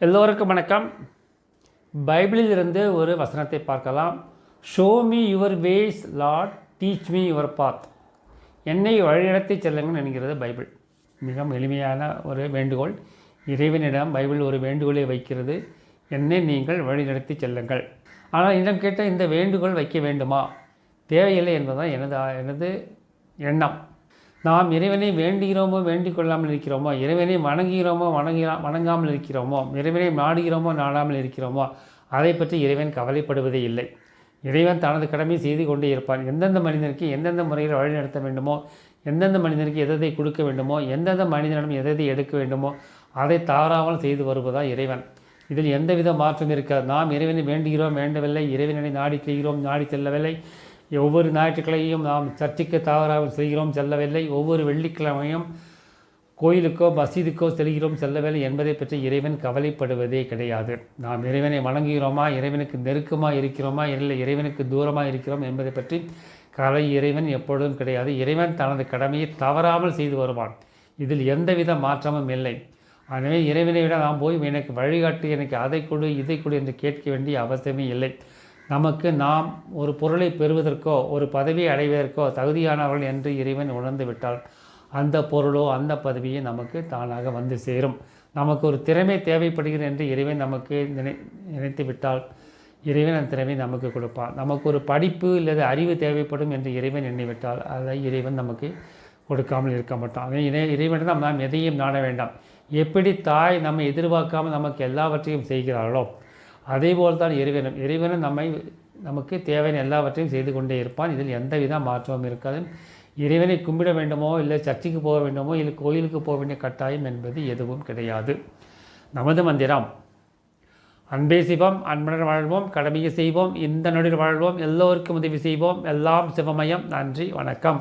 எல்லோருக்கும் வணக்கம். பைபிளில் இருந்து ஒரு வசனத்தை பார்க்கலாம். Show me your ways Lord teach me your path என்னை வழிநடத்தி செல்லுங்கள் என்கிறது பைபிள். மிகவும் எளிமையான ஒரு வேண்டுகோள். இறைவனிடம் பைபிள் ஒரு வேண்டுகோளை வைக்கிறது. என்னை நீங்கள் வழிநடத்தி செல்லுங்கள். ஆனால் என்னிடம் கேட்ட இந்த வேண்டுகோள் வைக்க வேண்டுமா? தேவையில்லை என்பதுதான் எனது எனது எண்ணம். நாம் இறைவனை வேண்டுகிறோமோ வேண்டிக் கொள்ளாமல் இருக்கிறோமோ இறைவனை வணங்குகிறோமோ வணங்குகிறா வணங்காமல் இருக்கிறோமோ இறைவனை நாடுகிறோமோ நாடாமல் இருக்கிறோமோ அதை பற்றி இறைவன் கவலைப்படுவதே இல்லை. இறைவன் தனது கடமை செய்து கொண்டே இருப்பான் எந்தெந்த மனிதனுக்கு எந்தெந்த முறையில் வழிநடத்த வேண்டுமோ எந்தெந்த மனிதனுக்கு எதை கொடுக்க வேண்டுமோ எந்தெந்த மனிதனிடம் எதை எடுக்க வேண்டுமோ அதை தவறாமல் செய்து வருவதா இறைவன். இதில் எந்தவித மாற்றம் இருக்காது. நாம் இறைவனை வேண்டுகிறோம் வேண்டவில்லை. இறைவனை நாடி செய்கிறோம் நாடி செல்லவில்லை. ஒவ்வொரு ஞாயிற்றுக்கிழமையும் நாம் சர்ச்சைக்கு தவறாமல் செல்கிறோம் செல்லவில்லை. ஒவ்வொரு வெள்ளிக்கிழமையும் கோயிலுக்கோ மசீதுக்கோ செல்கிறோம் செல்லவில்லை என்பதை பற்றி இறைவன் கவலைப்படுவதே கிடையாது. நாம் இறைவனை வணங்குகிறோமா இறைவனுக்கு நெருக்கமாக இருக்கிறோமா இல்லை இறைவனுக்கு தூரமாக இருக்கிறோம் என்பதை பற்றி கலை இறைவன் எப்பொழுதும் கிடையாது. இறைவன் தனது கடமையை தவறாமல் செய்து வருவான். இதில் எந்தவித மாற்றமும் இல்லை. எனவே இறைவனை விட நாம் போய் எனக்கு வழிகாட்டு எனக்கு அதை கொடு இதை கொடு என்று கேட்க வேண்டிய அவசியமே இல்லை. நமக்கு நாம் ஒரு பொருளை பெறுவதற்கோ ஒரு பதவியை அடைவதற்கோ தகுதியானவர்கள் என்று இறைவன் உணர்ந்து விட்டால் அந்த பொருளோ அந்த பதவியே நமக்கு தானாக வந்து சேரும். நமக்கு ஒரு திறமை தேவைப்படுகிறது என்று இறைவன் நமக்கு நினை நினைத்து விட்டால் இறைவன் அந்த திறமை நமக்கு கொடுப்பான். நமக்கு ஒரு படிப்பு அல்லது அறிவு தேவைப்படும் என்று இறைவன் எண்ணிவிட்டால் அதை இறைவன் நமக்கு கொடுக்காமல் இருக்க மாட்டான். இணை இறை இறைவனிடம் நாம் எதையும் நாட வேண்டாம். எப்படி தாய் நம்ம எதிர்பார்க்காமல் நமக்கு எல்லாவற்றையும் செய்கிறார்களோ அதேபோல் தான் இறைவனும். இறைவனும் நம்மை நமக்கு தேவையான எல்லாவற்றையும் செய்து கொண்டே இருப்பான். இதில் எந்தவித மாற்றமும் இருக்காது. இறைவனை கும்பிட வேண்டுமோ இல்லை சர்ச்சைக்கு போக வேண்டுமோ இல்லை கோயிலுக்கு போக வேண்டிய கட்டாயம் என்பது எதுவும் கிடையாது. நமது மந்திரம் அன்பே சிவம் அன்புடன் வாழ்வோம் கடமையை செய்வோம் இந்த நொடியில் வாழ்வோம் எல்லோருக்கும் உதவி செய்வோம் எல்லாம் சிவமயம். நன்றி வணக்கம்.